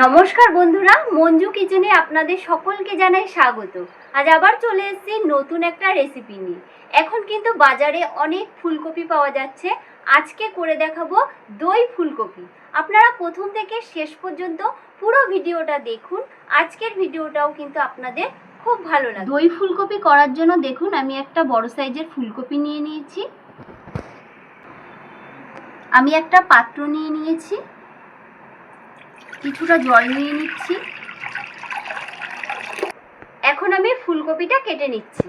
নমস্কার বন্ধুরা, মঞ্জু কিচেনে আপনাদের সকলকে জানাই স্বাগত। আজ আবার চলে এসেছি নতুন একটা রেসিপি নিয়ে। এখন কিন্তু বাজারে অনেক ফুলকপি পাওয়া যাচ্ছে। আজকে করে দেখাবো দই ফুলকপি। আপনারা প্রথম থেকে শেষ পর্যন্ত পুরো ভিডিওটা দেখুন। আজকের ভিডিওটাও কিন্তু আপনাদের খুব ভালো লাগে দই ফুলকপি করার জন্য দেখুন, আমি একটা বড় সাইজের ফুলকপি নিয়ে নিয়েছি। আমি একটা পাত্র নিয়ে নিয়েছি। কিছুটা জল নিয়ে নিচ্ছি। এখন আমি ফুলকপিটা কেটে নিচ্ছি।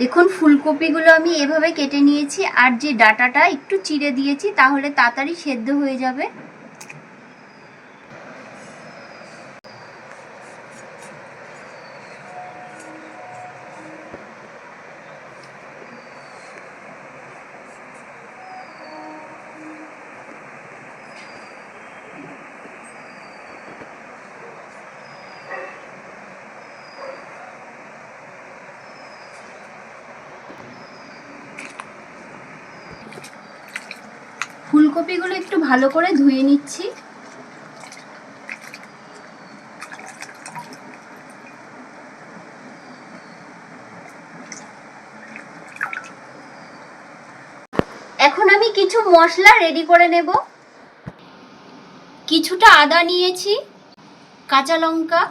দেখুন, ফুলকপিগুলো আমি এভাবে কেটে নিয়েছি, আর যে ডাটাটা একটু চিড়ে দিয়েছি, তাহলে তাড়াতাড়ি সেদ্ধ হয়ে যাবে। ফুলকপিগুলো একটু ভালো করে ধুয়ে নিচ্ছি। এখন আমি কিছু মশলা রেডি করে নেব। কিছুটা আদা নিয়েছি, কাঁচা লঙ্কা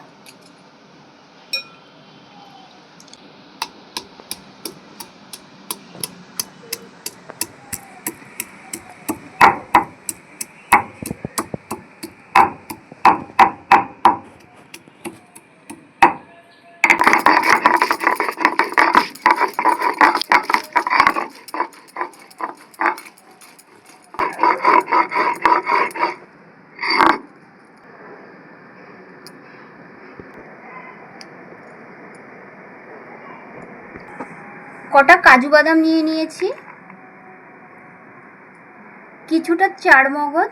কটা কাজু বাদাম নিয়ে নিয়েছি। কিছুটা চার মগজ।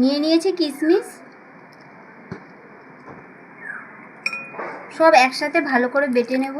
নিয়ে নিয়েছি কিশমিশ সব একসাথে ভালো করে বেটে নেব।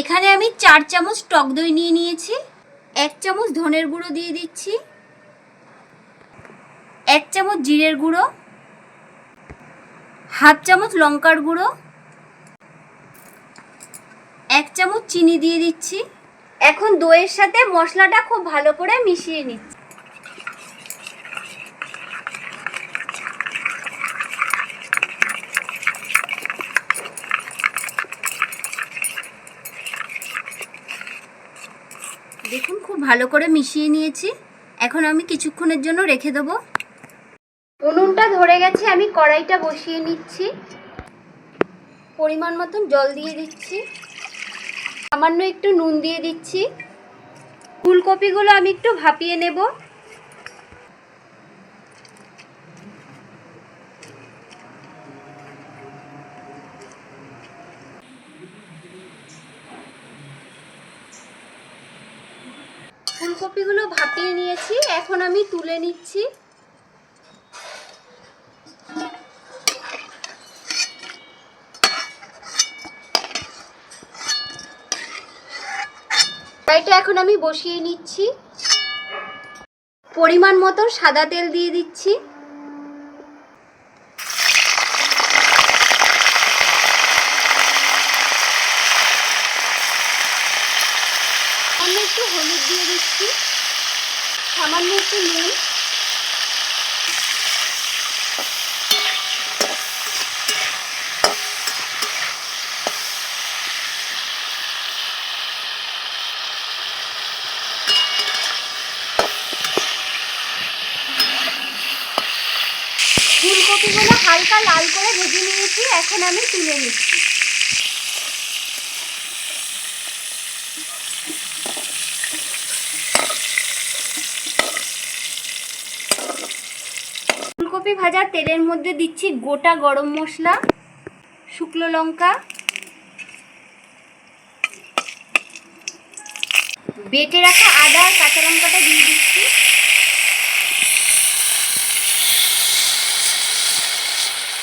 এখানে আমি চার চামচ টক দই নিয়ে নিয়েছি। এক চামচ ধনের গুঁড়ো দিয়ে দিচ্ছি। এক চামচ জিরের গুঁড়ো। হাফ চামচ লঙ্কার গুঁড়ো। এক চামচ চিনি দিয়ে দিচ্ছি। এখন দইয়ের সাথে মশলাটা খুব ভালো করে মিশিয়ে নিচ্ছি। দেখুন, খুব ভালো করে মিশিয়ে নিয়েছি। এখন আমি কিছুক্ষণের জন্য রেখে দেবো। উনুনটা ধরে গেছে, আমি কড়াইটা বসিয়ে নিচ্ছি। পরিমাণ মতন জল দিয়ে দিচ্ছি। সামান্য একটু নুন দিয়ে দিচ্ছি। ফুলকপিগুলো আমি একটু ভাপিয়ে নেব। ফুলকপিগুলো ভাপিয়ে নিয়েছি। এখন আমি তুলে নিচ্ছি। কড়াইটা এখন আমি বসিয়ে নিচ্ছি। পরিমাণ মতো সাদা তেল দিয়ে দিচ্ছি। সামান্য একটু নুন। ফুলকপিগুলো হালকা লাল করে ভেজে নিয়েছি এখন আমি তুলে নিচ্ছি। ভাজা তেলের মধ্যে দিচ্ছি গোটা গরম মশলা, শুকনো লঙ্কা। বেটে রাখা আদা কাঁচা লঙ্কাটা দিয়ে দিচ্ছি।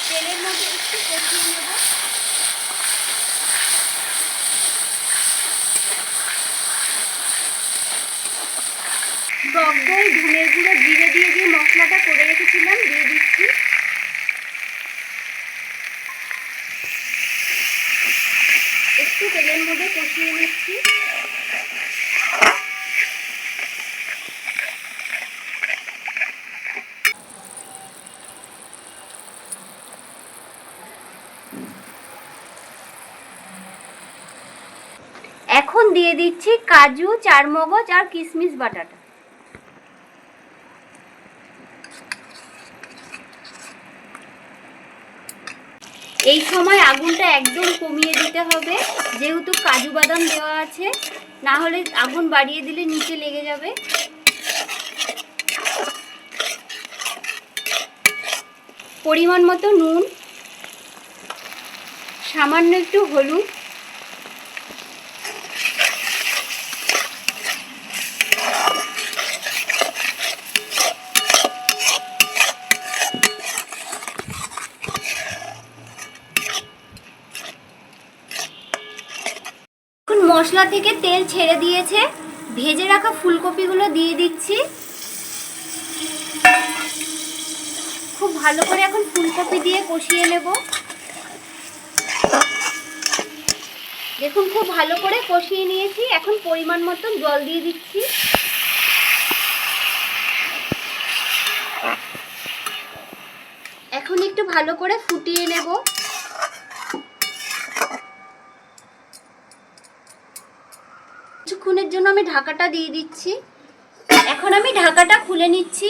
তেলের মধ্যে একটু কষিয়ে নেব। টক ধনের গুঁড়ো জিরে দিয়ে যে মশলাটা করে রেখেছিলাম, দিয়ে দিচ্ছি। একটু তেলের মধ্যে কষিয়ে নিচ্ছি। এখন দিয়ে দিচ্ছি কাজু, চারমগজ আর কিশমিশ বাটাটা। এই সময় আগুনটা একদম কমিয়ে দিতে হবে। যেহেতু কাজু বাদাম দেওয়া আছে, না হলে আগুন বাড়িয়ে দিলে নিচে লেগে যাবে। পরিমাণ মতো নুন, সামান্য একটু হলুদ এখন মশলা থেকে তেল ছেড়ে দিয়েছে। ভেজে রাখা ফুলকপিগুলো দিয়ে দিচ্ছি। খুব ভালো করে এখন ফুলকপি দিয়ে কষিয়ে নেব। দেখুন, খুব ভালো করে কষিয়ে নিয়েছি। এখন পরিমাণ মতো জল দিয়ে দিচ্ছি। এখন একটু ভালো করে ফুটিয়ে নেব কিছুক্ষণের জন্য আমি ঢাকাটা দিয়ে দিচ্ছি। এখন আমি ঢাকাটা খুলে নিচ্ছি।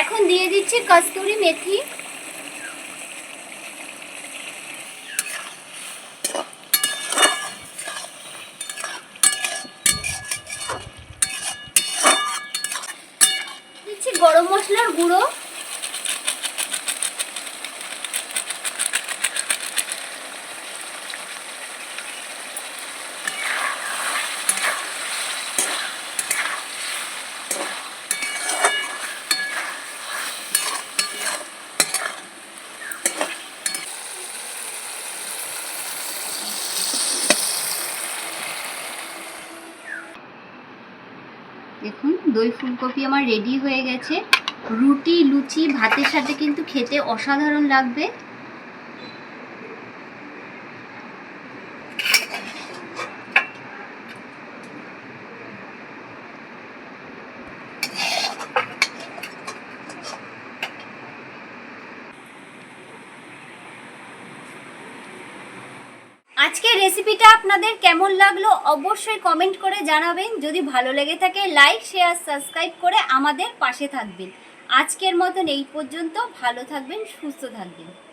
এখন দিয়ে দিচ্ছি কস্তুরি মেথি দিচ্ছি গরম মশলার গুঁড়ো দেখুন দই ফুলকপি আমার রেডি হয়ে গেছে। রুটি লুচি ভাতের সাথে কিন্তু খেতে অসাধারণ লাগবে। আজকের রেসিপিটা আপনাদের কেমন লাগল অবশ্যই কমেন্ট করে জানাবেন। যদি ভালো লেগে থাকে লাইক শেয়ার সাবস্ক্রাইব করে আমাদের পাশে থাকবেন। আজকের মতন এই পর্যন্ত। ভালো থাকবেন, সুস্থ থাকবেন।